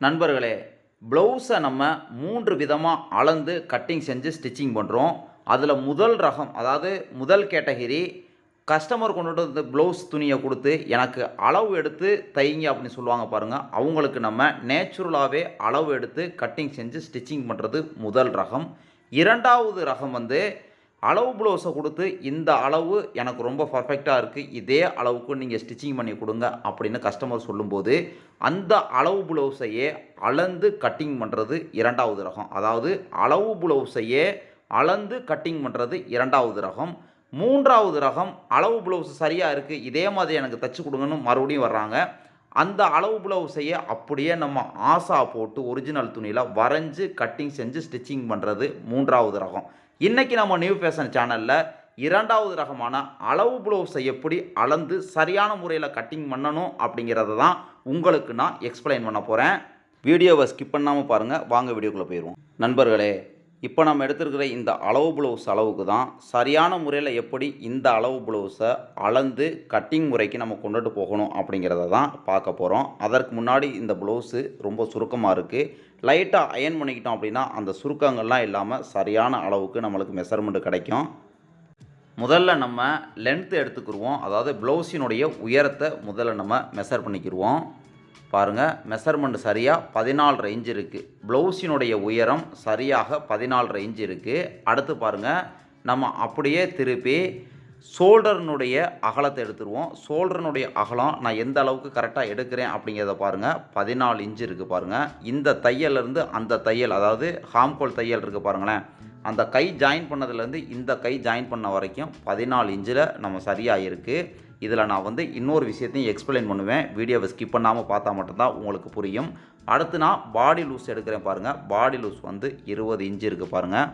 நண்பர்களே ப்ளவுஸை நம்ம மூன்று விதமாக அளந்து கட்டிங் செஞ்சு ஸ்டிச்சிங் பண்ணுறோம் அதில் முதல் ரகம் அதாவது முதல் கேட்டகிரி கஸ்டமர் கொண்டு வந்து ப்ளவுஸ் துணியை கொடுத்து எனக்கு அளவு எடுத்து தைங்க அப்படின்னு சொல்லுவாங்க பாருங்கள் அவங்களுக்கு நம்ம நேச்சுரலாகவே அளவு எடுத்து கட்டிங் செஞ்சு ஸ்டிச்சிங் பண்ணுறது முதல் ரகம். இரண்டாவது ரகம் வந்து அளவு ப்ளவுஸை கொடுத்து இந்த அளவு எனக்கு ரொம்ப பர்ஃபெக்டாக இருக்குது இதே அளவுக்கு நீங்கள் ஸ்டிச்சிங் பண்ணி கொடுங்க அப்படின்னு கஸ்டமர் சொல்லும்போது அந்த அளவு ப்ளவுஸையே அளந்து கட்டிங் பண்ணுறது இரண்டாவது ரகம். அதாவது அளவு ப்ளவுஸையே அளந்து கட்டிங் பண்ணுறது இரண்டாவது ரகம். மூன்றாவது ரகம் அளவு ப்ளவுஸ் சரியாக இருக்குது இதே மாதிரி எனக்கு தச்சு கொடுங்கன்னு மறுபடியும் வர்றாங்க. அந்த அளவு ப்ளவுஸையே அப்படியே நம்ம ஆசா போட்டு ஒரிஜினல் துணியில் வரைஞ்சி கட்டிங் செஞ்சு ஸ்டிச்சிங் பண்ணுறது மூன்றாவது ரகம். இன்றைக்கி நம்ம நியூ ஃபேஷன் சேனலில் இரண்டாவது ரகமான அளவு ப்ளவுஸை எப்படி அளந்து சரியான முறையில் கட்டிங் பண்ணணும் அப்படிங்கிறத தான் உங்களுக்கு நான் எக்ஸ்பிளைன் பண்ண போகிறேன் வீடியோவை ஸ்கிப் பண்ணாமல் பாருங்கள் வாங்க வீடியோக்குள்ளே போயிடுவோம். நண்பர்களே இப்போ நம்ம எடுத்துருக்கிற இந்த அளவு ப்ளவுஸ் அளவுக்கு தான் சரியான முறையில் எப்படி இந்த அளவு ப்ளவுஸை அளந்து கட்டிங் முறைக்கு நம்ம கொண்டுட்டு போகணும் அப்படிங்கிறத தான் பார்க்க போகிறோம் அதற்கு முன்னாடி இந்த ப்ளவுஸு ரொம்ப சுருக்கமாக இருக்குது லைட்டாக அயன் பண்ணிக்கிட்டோம் அப்படின்னா அந்த சுருக்கங்கள்லாம் இல்லாமல் சரியான அளவுக்கு நம்மளுக்கு மெஷர்மெண்ட் கிடைக்கும். முதல்ல நம்ம லென்த்து எடுத்துக்கிடுவோம் அதாவது ப்ளவுஸினுடைய உயரத்தை முதல்ல நம்ம மெஷர் பண்ணிக்கிடுவோம் பாருங்கள் மெஷர்மெண்ட் சரியாக பதினாலு ரேஞ்ச் இருக்குது ப்ளவுஸினுடைய உயரம் சரியாக பதினாலு ரேஞ்ச் இருக்குது அடுத்து பாருங்கள் நம்ம அப்படியே திருப்பி ஷோல்டர்னுடைய அகலத்தை எடுத்துருவோம். ஷோல்டர்னுடைய அகலம் நான் எந்த அளவுக்கு கரெக்டாக எடுக்கிறேன் அப்படிங்கிறத பாருங்கள் பதினாலு இன்ச்சு இருக்குது பாருங்கள் இந்த தையல்லேருந்து அந்த தையல் அதாவது ஹாம்கோல் தையல் இருக்குது பாருங்களேன். அந்த கை ஜாயின் பண்ணதுலேருந்து இந்த கை ஜாயின் பண்ண வரைக்கும் பதினாலு இன்ச்சில் நம்ம சரியாக இருக்குது இதில் நான் வந்து இன்னொரு விஷயத்தையும் எக்ஸ்பிளைன் பண்ணுவேன். வீடியோவை ஸ்கிப் பண்ணாமல் பார்த்தா மட்டும்தான் உங்களுக்கு புரியும். அடுத்து நான் பாடி லூஸ் எடுக்கிறேன் பாருங்கள் பாடி லூஸ் வந்து இருபது இன்ச்சு இருக்குது பாருங்கள்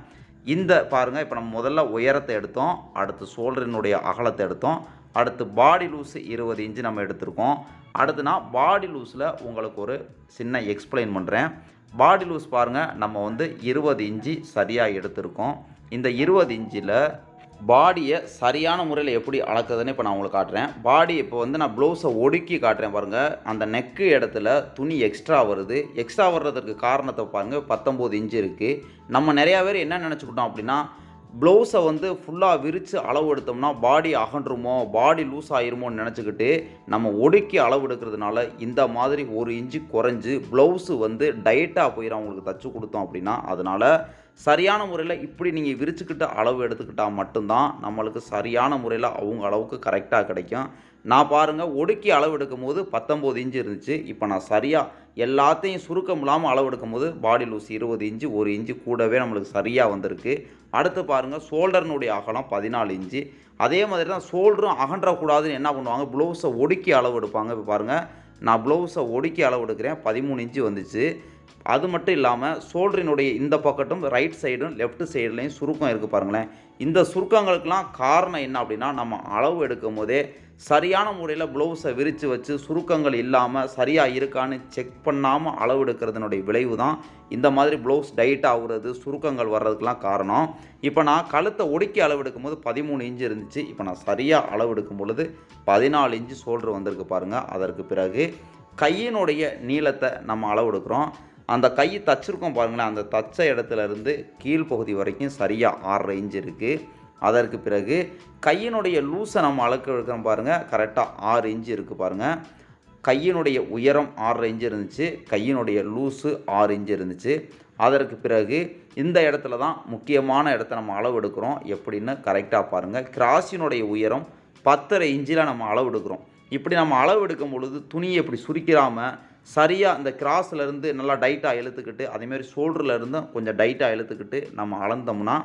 இந்த பாருங்கள் இப்போ நம்ம முதல்ல உயரத்தை எடுத்தோம் அடுத்து ஷோல்டரினுடைய அகலத்தை எடுத்தோம் அடுத்து பாடி லூஸ் இருபது இன்ச்சு நம்ம எடுத்திருக்கோம். அடுத்து நான் பாடி லூஸில் உங்களுக்கு ஒரு சின்ன எக்ஸ்பிளைன் பண்ணுறேன் பாடி லூஸ் பாருங்கள் நம்ம வந்து இருபது இன்ச்சு சரியாக எடுத்திருக்கோம். இந்த இருபது இன்ச்சில் பாடியை சரியான முறையில் எப்படி அளக்குதுன்னு இப்போ நான் உங்களுக்கு காட்டுறேன். பாடி இப்போ வந்து நான் ப்ளவுஸை ஒடுக்கி காட்டுறேன் பாருங்கள் அந்த நெக்கு இடத்துல துணி எக்ஸ்ட்ரா வருது. எக்ஸ்ட்ரா வர்றதுக்கு காரணத்தை பாருங்கள் பத்தொம்போது இன்ச்சு இருக்குது நம்ம நிறையா பேர் என்ன நினச்சிக்கிட்டோம் அப்படின்னா ப்ளவுஸை வந்து ஃபுல்லாக விரித்து அளவு எடுத்தோம்னா பாடி அகன்றுமோ பாடி லூஸ் ஆயிருமோன்னு நினச்சிக்கிட்டு நம்ம ஒடுக்கி அளவு எடுக்கிறதுனால இந்த மாதிரி ஒரு இன்ச்சு குறைஞ்சி ப்ளவுஸு வந்து டைட்டாக போயிடும் அவங்களுக்கு தச்சு கொடுத்தோம் அப்படின்னா அதனால் சரியான முறையில் இப்படி நீங்கள் விரிச்சுக்கிட்ட அளவு எடுத்துக்கிட்டால் மட்டும்தான் நம்மளுக்கு சரியான முறையில் அவங்க அளவுக்கு கரெக்டாக கிடைக்கும். நான் பாருங்கள் ஒடுக்கி அளவு எடுக்கும் போது பத்தொம்போது இன்ச்சு இருந்துச்சு. இப்போ நான் சரியாக எல்லாத்தையும் சுருக்கம் இல்லாமல் அளவு எடுக்கும் போது பாடி லூஸ் இருபது இன்ச்சு ஒரு இன்ச்சு கூடவே நம்மளுக்கு சரியாக வந்திருக்கு. அடுத்து பாருங்கள் ஷோல்டர்னுடைய அகலம் பதினாலு இன்ச்சு அதே மாதிரி தான் ஷோல்டரும் அகன்றக்கூடாதுன்னு என்ன பண்ணுவாங்க? ப்ளவுஸை ஒடுக்கி அளவு எடுப்பாங்க. இப்போ பாருங்கள் நான் ப்ளவுஸை ஒடுக்கி அளவு எடுக்கிறேன். பதிமூணு இன்ச்சு வந்துச்சு. அது மட்டும் இல்லாமல் ஷோல்டரினுடைய இந்த பக்கட்டும் ரைட் சைடும் லெஃப்ட் சைடுலையும் சுருக்கம் இருக்குது பாருங்களேன். இந்த சுருக்கங்களுக்கெல்லாம் காரணம் என்ன அப்படின்னா நம்ம அளவு எடுக்கும் போதே சரியான முறையில் ப்ளவுஸை விரித்து வச்சு சுருக்கங்கள் இல்லாமல் சரியாக இருக்கான்னு செக் பண்ணாமல் அளவு எடுக்கிறதுனுடைய விளைவு தான் இந்த மாதிரி ப்ளவுஸ் டைட் ஆகுறது சுருக்கங்கள் வர்றதுக்கெலாம் காரணம். இப்போ நான் கழுத்தை ஒடுக்கி அளவு எடுக்கும்போது பதிமூணு இன்ச்சு இருந்துச்சு. இப்போ நான் சரியாக அளவு எடுக்கும் பொழுது பதினாலு இன்ச்சு ஷோல்டர் வந்திருக்கு பாருங்கள் அதற்கு பிறகு கையினுடைய நீளத்தை நம்ம அளவு எடுக்கிறோம். அந்த கை தச்சிருக்கோம் பாருங்களேன். அந்த தச்ச இடத்துலேருந்து கீழ்ப்பகுதி வரைக்கும் சரியாக ஆறு ரேஞ்ச் இருக்குது அதற்கு பிறகு கையினுடைய லூஸை நம்ம அளக்க எடுக்கிறோம் பாருங்கள் கரெக்டாக ஆறு இன்ச்சு இருக்குது பாருங்கள் கையினுடைய உயரம் ஆறு இன்ச்சு இருந்துச்சு. கையினுடைய லூஸு ஆறு இன்ச்சு இருந்துச்சு. அதற்கு பிறகு இந்த இடத்துல தான் முக்கியமான இடத்த நம்ம அளவு எடுக்கிறோம். எப்படின்னு கரெக்டாக பாருங்கள் கிராஸினுடைய உயரம் பத்தரை இன்ச்சில் நம்ம அளவு எடுக்கிறோம். இப்படி நம்ம அளவு எடுக்கும் பொழுது துணியை இப்படி சுருக்கிறாமல் சரியாக இந்த கிராஸில் இருந்து நல்லா டைட்டாக இழுத்துக்கிட்டு அதேமாரி ஷோல்டரில் கொஞ்சம் டைட்டாக இழுத்துக்கிட்டு நம்ம அளந்தோம்னா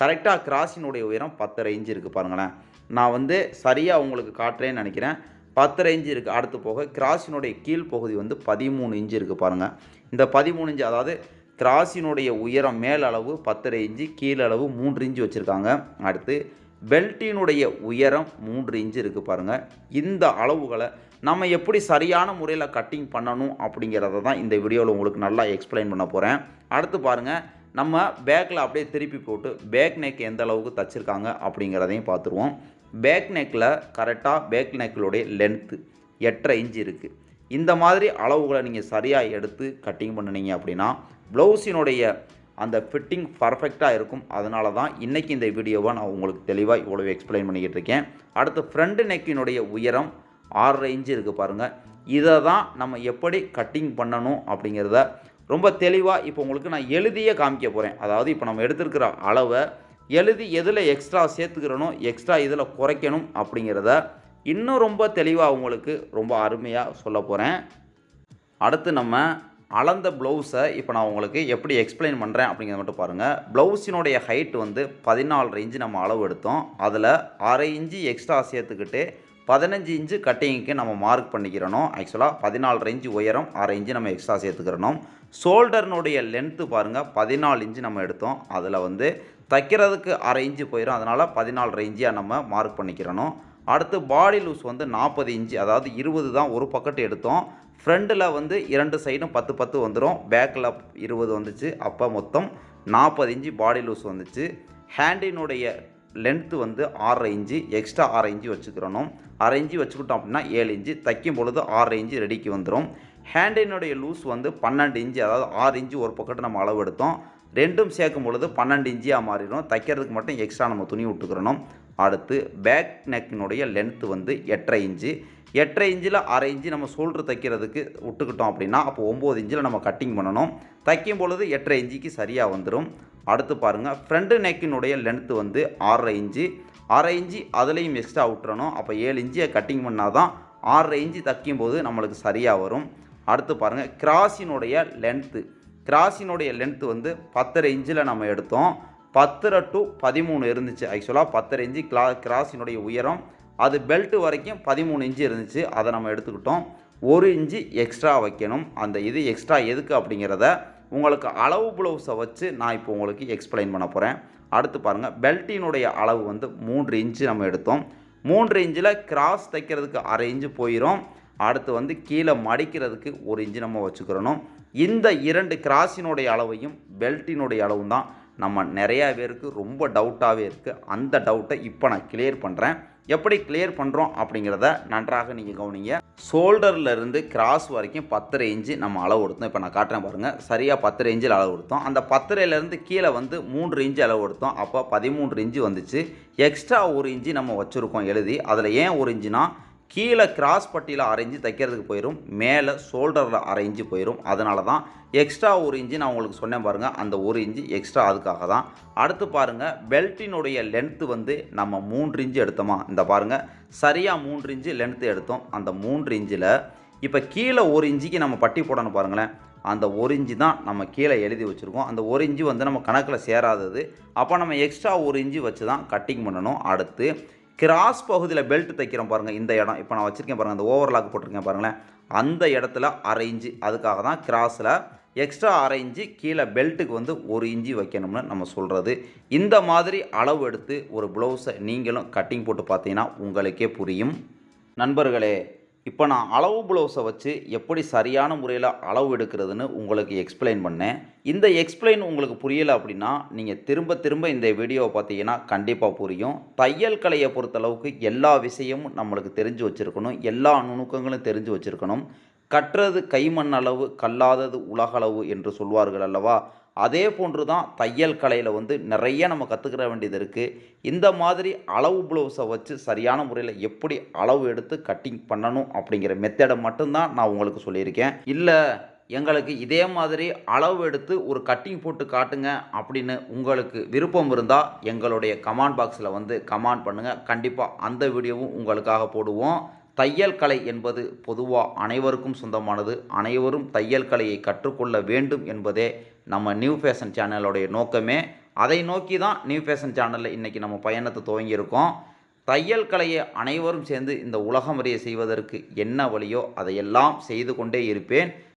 கரெக்டாக கிராஸினுடைய உயரம் பத்தரை இன்ச்சு இருக்குது பாருங்களேன். நான் வந்து சரியாக உங்களுக்கு காட்டுறேன்னு நினைக்கிறேன். பத்தரை இன்ச்சு இருக்குது அடுத்து போக கிராஸினுடைய கீழ்ப்பகுதி வந்து பதிமூணு இன்ச்சு இருக்குது பாருங்கள் இந்த பதிமூணு இன்ச்சு அதாவது கிராஸினுடைய உயரம் மேலளவு பத்தரை இன்ச்சு கீழளவு அளவு மூன்று இன்ச்சு வச்சுருக்காங்க. அடுத்து பெல்ட்டினுடைய உயரம் மூன்று இன்ச்சு இருக்குது பாருங்கள் இந்த அளவுகளை நம்ம எப்படி சரியான முறையில் கட்டிங் பண்ணணும் அப்படிங்கிறத தான் இந்த வீடியோவில் உங்களுக்கு நல்லா எக்ஸ்பிளைன் பண்ண போகிறேன் அடுத்து பாருங்கள் நம்ம பேக்கில் அப்படியே திருப்பி போட்டு பேக் நெக் எந்த அளவுக்கு தச்சுருக்காங்க அப்படிங்கிறதையும் பார்த்துருவோம். பேக் நெக்கில் கரெக்டாக பேக் நெக்கிலுடைய லென்த்து எட்டரை இன்ச்சு இருக்குது இந்த மாதிரி அளவுகளை நீங்கள் சரியாக எடுத்து கட்டிங் பண்ணுனீங்க அப்படின்னா ப்ளவுஸினுடைய அந்த ஃபிட்டிங் பர்ஃபெக்டாக இருக்கும். அதனால தான் இன்றைக்கி இந்த வீடியோவை நான் உங்களுக்கு தெளிவாக இவ்வளோ எக்ஸ்பிளைன் பண்ணிக்கிட்டு இருக்கேன். அடுத்து ஃப்ரண்ட் நெக்கினுடைய உயரம் ஆறரை இன்ச்சு இருக்குது பாருங்கள் இதை தான் நம்ம எப்படி கட்டிங் பண்ணணும் அப்படிங்கிறத ரொம்ப தெளிவாக இப்போ உங்களுக்கு நான் எழுதியே காமிக்க போகிறேன் அதாவது இப்போ நம்ம எடுத்திருக்கிற அளவை எழுதி எதில் எக்ஸ்ட்ரா சேர்த்துக்கிறனோ எக்ஸ்ட்ரா இதில் குறைக்கணும் அப்படிங்கிறத இன்னும் ரொம்ப தெளிவாக உங்களுக்கு ரொம்ப அருமையாக சொல்ல போகிறேன் அடுத்து நம்ம அளந்த ப்ளவுஸை இப்போ நான் உங்களுக்கு எப்படி எக்ஸ்பிளைன் பண்ணுறேன் அப்படிங்கிறத மட்டும் பாருங்கள் ப்ளவுஸினுடைய ஹைட் வந்து பதினாலு இன்ச்சு நம்ம அளவு எடுத்தோம். அதில் அரை இன்ச்சு எக்ஸ்ட்ரா சேர்த்துக்கிட்டு பதினஞ்சு இன்ச்சு கட்டிங்க்கு நம்ம மார்க் பண்ணிக்கிறணும். ஆக்சுவலாக பதினாலு இன்ச்சு உயரம் அரை இன்ச்சு நம்ம எக்ஸ்ட்ரா சேர்த்துக்கிறணும். ஷோல்டர்னுடைய லென்த்து பாருங்கள் பதினாலு இன்ச்சு நம்ம எடுத்தோம். அதில் வந்து தைக்கிறதுக்கு அரை இன்ச்சு போயிடும் அதனால் பதினாலு இன்ச்சியாக நம்ம மார்க் பண்ணிக்கிறணும். அடுத்து பாடி லூஸ் வந்து நாற்பது இன்ச்சு அதாவது இருபது தான் ஒரு பக்கெட் எடுத்தோம். ஃப்ரண்டில் வந்து இரண்டு சைடும் பத்து பத்து வந்துடும் பேக்கில் இருபது வந்துச்சு. அப்போ மொத்தம் நாற்பது இன்ச்சு பாடி லூஸ் வந்துச்சு. ஹேண்டினுடைய லென்த்து வந்து ஆறரை இன்ச்சு எக்ஸ்ட்ரா ஆறு இன்ச்சு வச்சுக்கிறணும். அரை இன்ச்சு வச்சுக்கிட்டோம் அப்படின்னா ஏழு இன்ச்சு தைக்கும் பொழுது ஆறரை இன்ச்சு ரெடிக்கு வந்துடும் ஹேண்டினுடைய லூஸ் வந்து பன்னெண்டு இன்ச்சு அதாவது ஆறு இன்ச்சு ஒரு பக்கெட்டு நம்ம அளவு எடுத்தோம். ரெண்டும் சேர்க்கும் பொழுது பன்னெண்டு இன்ச்சியாக மாறிடும். தைக்கிறதுக்கு மட்டும் எக்ஸ்ட்ரா நம்ம துணி விட்டுக்கிறணும். அடுத்து பேக் நெக்கினுடைய லென்த்து வந்து எட்டரை இன்ச்சு. எட்டரை இன்ச்சில் அரை இன்ச்சு நம்ம ஷோல்ட்ரு தைக்கிறதுக்கு விட்டுக்கிட்டோம் அப்படின்னா அப்போ ஒம்பது இன்ச்சில் நம்ம கட்டிங் பண்ணணும். தைக்கும் பொழுது எட்டரை இன்ச்சுக்கு சரியாக வந்துடும் அடுத்து பாருங்கள் ஃப்ரண்ட் நெக்கினுடைய லென்த்து வந்து ஆறரை இன்ச்சு. அரை இன்ச்சு அதுலேயும் எக்ஸ்ட்ரா விட்டுறணும். அப்போ ஏழு இன்ச்சியை கட்டிங் பண்ணால் தான் ஆறரை இன்ச்சு தைக்கும் போது நம்மளுக்கு சரியாக வரும். அடுத்து பாருங்கள் கிராஸினுடைய லென்த்து கிராஸினுடைய லென்த்து வந்து பத்தரை இன்ச்சில் நம்ம எடுத்தோம். பத்தரை டு பதிமூணு இருந்துச்சு. ஆக்சுவலாக பத்தரை இன்ச்சு கிளா கிராஸினுடைய உயரம். அது பெல்ட் வரைக்கும் பதிமூணு இன்ச்சு இருந்துச்சு. அதை நம்ம எடுத்துக்கிட்டோம். ஒரு இன்ச்சு எக்ஸ்ட்ரா வைக்கணும். அந்த இது எக்ஸ்ட்ரா எதுக்கு அப்படிங்கிறத உங்களுக்கு அளவு ப்ளவுஸை வச்சு நான் இப்போ உங்களுக்கு எக்ஸ்பிளைன் பண்ண போகிறேன் அடுத்து பாருங்கள் பெல்ட்டினுடைய அளவு வந்து மூன்று இன்ச்சு நம்ம எடுத்தோம். மூன்று இன்ச்சில் கிராஸ் தைக்கிறதுக்கு அரை இன்ச்சு போயிடும் அடுத்து வந்து கீழே மடிக்கிறதுக்கு ஒரு இன்ச்சு நம்ம வச்சுக்கிறணும். இந்த இரண்டு கிராஸினுடைய அளவையும் பெல்ட்டினுடைய அளவும் தான் நம்ம நிறையா பேருக்கு ரொம்ப டவுட்டாகவே இருக்குது அந்த டவுட்டை இப்போ நான் கிளியர் பண்ணுறேன் எப்படி கிளியர் பண்ணுறோம் அப்படிங்கிறத நன்றாக நீங்கள் கவனிங்க. ஷோல்டர்லேருந்து கிராஸ் வரைக்கும் பத்தரை இன்ச்சு நம்ம அளவு கொடுத்தோம் இப்போ நான் காட்டுறேன் பாருங்கள் சரியாக பத்தரை இன்ச்சில் அளவு கொடுத்தோம் அந்த பத்தரையிலேருந்து கீழே வந்து மூன்று இன்ச்சு அளவு கொடுத்தோம் அப்போ பதிமூன்று இன்ச்சு வந்துச்சு. எக்ஸ்ட்ரா ஒரு இன்ச்சு நம்ம வச்சுருக்கோம் எழுதி. அதில் ஏன் ஒரு இன்ச்சுனா கீழே கிராஸ் பட்டியில் அரை தைக்கிறதுக்கு போயிடும் மேலே ஷோல்டரில் அரை போயிடும் அதனால தான் எக்ஸ்ட்ரா ஒரு இன்ச்சு நான் உங்களுக்கு சொன்னேன் பாருங்கள் அந்த ஒரு இன்ச்சு எக்ஸ்ட்ரா அதுக்காக தான். அடுத்து பாருங்கள் பெல்ட்டினுடைய லென்த்து வந்து நம்ம மூன்று இன்ச்சு எடுத்தோமா? இந்த பாருங்கள் சரியாக மூன்று இன்ச்சு லென்த்து எடுத்தோம். அந்த மூன்று இன்ச்சில் இப்போ கீழே ஒரு இன்ச்சுக்கு நம்ம பட்டி போடணும் பாருங்களேன். அந்த ஒரு இன்ச்சு தான் நம்ம கீழே எழுதி வச்சுருக்கோம். அந்த ஒரு இன்ச்சு வந்து நம்ம கணக்கில் சேராதது. அப்போ நம்ம எக்ஸ்ட்ரா ஒரு இன்ச்சு வச்சு தான் கட்டிங் பண்ணணும். அடுத்து கிராஸ் பகுதியில் பெல்ட் தைக்கிறோம் பாருங்கள் இந்த இடம். இப்போ நான் வச்சுருக்கேன் பாருங்கள் அந்த ஓவர்லாக் போட்டிருக்கேன் பாருங்களேன். அந்த இடத்துல அரை இன்ச்சு அதுக்காக தான் கிராஸில் எக்ஸ்ட்ரா அரை இன்ச்சு கீழே பெல்ட்டுக்கு வந்து ஒரு இன்ச்சு வைக்கணும்னு நம்ம சொல்கிறது இந்த மாதிரி அளவு எடுத்து ஒரு ப்ளவுஸை நீங்களும் கட்டிங் போட்டு பார்த்தீங்கன்னா உங்களுக்கே புரியும். நண்பர்களே இப்போ நான் அளவு ப்ளவுஸை வச்சு எப்படி சரியான முறையில் அளவு எடுக்கிறதுன்னு உங்களுக்கு எக்ஸ்பிளைன் பண்ணேன். இந்த எக்ஸ்பிளைன் உங்களுக்கு புரியலை அப்படின்னா நீங்கள் திரும்ப திரும்ப இந்த வீடியோவை பார்த்தீங்கன்னா கண்டிப்பாக புரியும். தையல் கலையை பொறுத்தளவுக்கு எல்லா விஷயமும் நம்மளுக்கு தெரிஞ்சு வச்சுருக்கணும். எல்லா நுணுக்கங்களும் தெரிஞ்சு வச்சுருக்கணும். கற்றது கைமண் அளவு கல்லாதது உலகளவு என்று சொல்வார்கள் அல்லவா? அதே போன்று தான் தையல் கலையில் வந்து நிறைய நம்ம கற்றுக்கிற வேண்டியது இருக்குது இந்த மாதிரி அளவு ப்ளவுஸை வச்சு சரியான முறையில் எப்படி அளவு எடுத்து கட்டிங் பண்ணணும் அப்படிங்கிற மெத்தடை மட்டும்தான் நான் உங்களுக்கு சொல்லியிருக்கேன். இல்லை எங்களுக்கு இதே மாதிரி அளவு எடுத்து ஒரு கட்டிங் போட்டு காட்டுங்க அப்படின்னு உங்களுக்கு விருப்பம் இருந்தால் எங்களுடைய கமெண்ட் பாக்ஸில் வந்து கமெண்ட் பண்ணுங்கள் கண்டிப்பாக அந்த வீடியோவும் உங்களுக்காக போடுவோம். தையல் கலை என்பது பொதுவாக அனைவருக்கும் சொந்தமானது. அனைவரும் தையல் கலையை கற்றுக்கொள்ள வேண்டும் என்பதே நம்ம நியூ ஃபேஷன் சேனலோடைய நோக்கமே. அதை நோக்கி தான் நியூ ஃபேஷன் சேனலில் இன்றைக்கி நம்ம பயணத்தை துவங்கியிருக்கோம். தையல் கலையை அனைவரும் சேர்ந்து இந்த உலகம் அறிய செய்வதற்கு என்ன வழியோ அதையெல்லாம் செய்து கொண்டே இருப்பேன்.